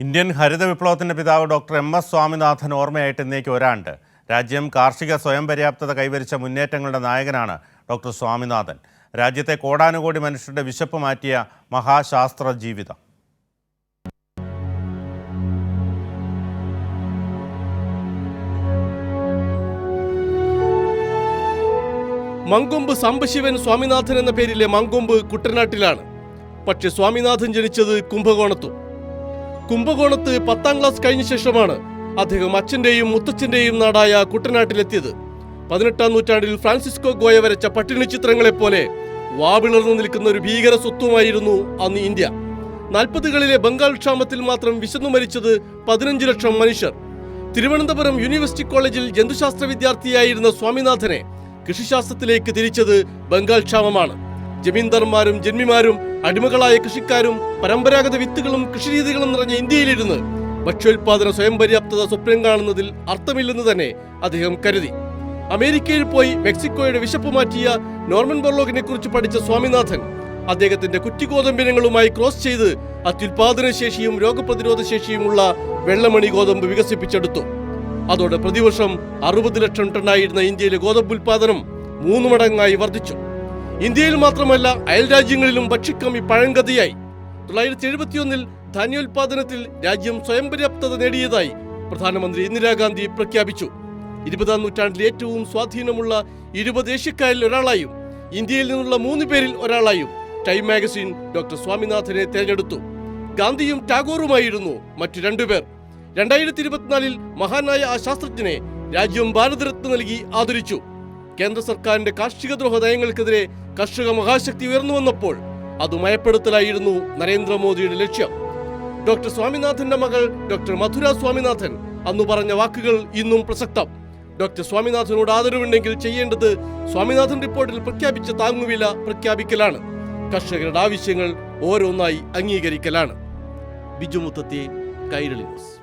Indian ഹരിത വിപ്ലവത്തിന്റെ പിതാവ് ഡോക്ടർ എം എസ് സ്വാമിനാഥൻ ഓർമ്മയായിട്ട് ഇന്നേക്ക് ഒരാണ്ട് രാജ്യം കാർഷിക സ്വയം പര്യാപ്തത കൈവരിച്ച മുന്നേറ്റങ്ങളുടെ നായകനാണ് ഡോക്ടർ സ്വാമിനാഥൻ. രാജ്യത്തെ കോടാനുകോടി മനുഷ്യരുടെ വിശപ്പ് മാറ്റിയ മഹാശാസ്ത്ര ജീവിതം. മങ്കൊമ്പ് സാംബശിവൻ സ്വാമിനാഥൻ എന്ന പേരിലെ മങ്കൊമ്പ് കുട്ടനാട്ടിലാണ്. പക്ഷെ സ്വാമിനാഥൻ ജനിച്ചത് കുംഭകോണത്തും കുംഭകോണത്ത് പത്താം ക്ലാസ് കഴിഞ്ഞ ശേഷമാണ് അദ്ദേഹം അച്ഛന്റെയും മുത്തച്ഛന്റെയും നാടായ കുട്ടനാട്ടിലെത്തിയത്. പതിനെട്ടാം നൂറ്റാണ്ടിൽ ഫ്രാൻസിസ്കോ ഗോയ വരച്ച പട്ടിണി ചിത്രങ്ങളെപ്പോലെ വാവിളർന്നു നിൽക്കുന്ന ഒരു ഭീകര സ്വത്വമായിരുന്നു അന്ന് ഇന്ത്യ. നാൽപ്പതുകളിലെ ബംഗാൾ ക്ഷാമത്തിൽ മാത്രം വിശന്നു മരിച്ചത് പതിനഞ്ച് ലക്ഷം മനുഷ്യർ. തിരുവനന്തപുരം യൂണിവേഴ്സിറ്റി കോളേജിൽ ജന്തുശാസ്ത്ര വിദ്യാർത്ഥിയായിരുന്ന സ്വാമിനാഥനെ കൃഷിശാസ്ത്രത്തിലേക്ക് തിരിച്ചത് ബംഗാൾ ക്ഷാമമാണ്. ജമീന്ദാർമാരും ജന്മിമാരും അടിമകളായ കൃഷിക്കാരും പരമ്പരാഗത വിത്തുകളും കൃഷിരീതികളും നിറഞ്ഞ ഇന്ത്യയിലിരുന്ന് ഭക്ഷ്യോൽപാദന സ്വയം പര്യാപ്തത സ്വപ്നം കാണുന്നതിൽ അർത്ഥമില്ലെന്ന് തന്നെ അദ്ദേഹം കരുതി. അമേരിക്കയിൽ പോയി മെക്സിക്കോയുടെ വിശപ്പ് മാറ്റിയ നോർമൻ ബൊർലോഗിനെ കുറിച്ച് പഠിച്ച സ്വാമിനാഥൻ അദ്ദേഹത്തിന്റെ കുറ്റിഗോതമ്പിനങ്ങളുമായി ക്രോസ് ചെയ്ത് അത്യുൽപാദന ശേഷിയും രോഗപ്രതിരോധ ശേഷിയുമുള്ള വെള്ളമണി ഗോതമ്പ് വികസിപ്പിച്ചെടുത്തു. അതോടെ പ്രതിവർഷം അറുപത് ലക്ഷം ടണ്ണായിരുന്ന ഇന്ത്യയിലെ ഗോതമ്പ് ഉൽപാദനം മൂന്ന് മടങ്ങായി വർദ്ധിച്ചു. ഇന്ത്യയിൽ മാത്രമല്ല അയൽ രാജ്യങ്ങളിലും ഭക്ഷ്യക്കമ്മി പഴങ്കഥയായി. തൊള്ളായിരത്തി എഴുപത്തിയൊന്നിൽ ധാന്യോൽപാദനത്തിൽ രാജ്യം സ്വയം പര്യാപ്തത നേടിയതായി പ്രധാനമന്ത്രി ഇന്ദിരാഗാന്ധി പ്രഖ്യാപിച്ചു. ഇരുപതാം നൂറ്റാണ്ടിൽ ഏറ്റവും സ്വാധീനമുള്ള ഇരുപത് ഏഷ്യക്കാരിൽ ഒരാളായും ഇന്ത്യയിൽ നിന്നുള്ള മൂന്ന് പേരിൽ ഒരാളായും ടൈം മാഗസിൻ ഡോക്ടർ സ്വാമിനാഥനെ തെരഞ്ഞെടുത്തു. ഗാന്ധിയും ടാഗോറുമായിരുന്നു മറ്റു രണ്ടുപേർ രണ്ടായിരത്തി ഇരുപത്തിനാലിൽ മഹാനായ ആ ശാസ്ത്രജ്ഞനെ രാജ്യം ഭാരതരത്ന നൽകി ആദരിച്ചു. കേന്ദ്ര സർക്കാരിന്റെ കാർഷിക ദ്രോഹ നയങ്ങൾക്കെതിരെ കർഷക മഹാശക്തി ഉയർന്നു വന്നപ്പോൾ അത് മയപ്പെടുത്തലായിരുന്നു നരേന്ദ്രമോദിയുടെ ലക്ഷ്യം. ഡോക്ടർ സ്വാമിനാഥന്റെ മകൾ ഡോക്ടർ മധുര സ്വാമിനാഥൻ അന്ന് പറഞ്ഞ വാക്കുകൾ ഇന്നും പ്രസക്തം. ഡോക്ടർ സ്വാമിനാഥനോട് ആദരവുണ്ടെങ്കിൽ ചെയ്യേണ്ടത് സ്വാമിനാഥൻ റിപ്പോർട്ടിൽ പ്രഖ്യാപിച്ച താങ്ങുവില പ്രഖ്യാപിക്കലാണ്. കർഷകരുടെ ആവശ്യങ്ങൾ ഓരോന്നായി അംഗീകരിക്കലാണ്. ബിജു മുത്തത്തി കൈരളി ന്യൂസ്.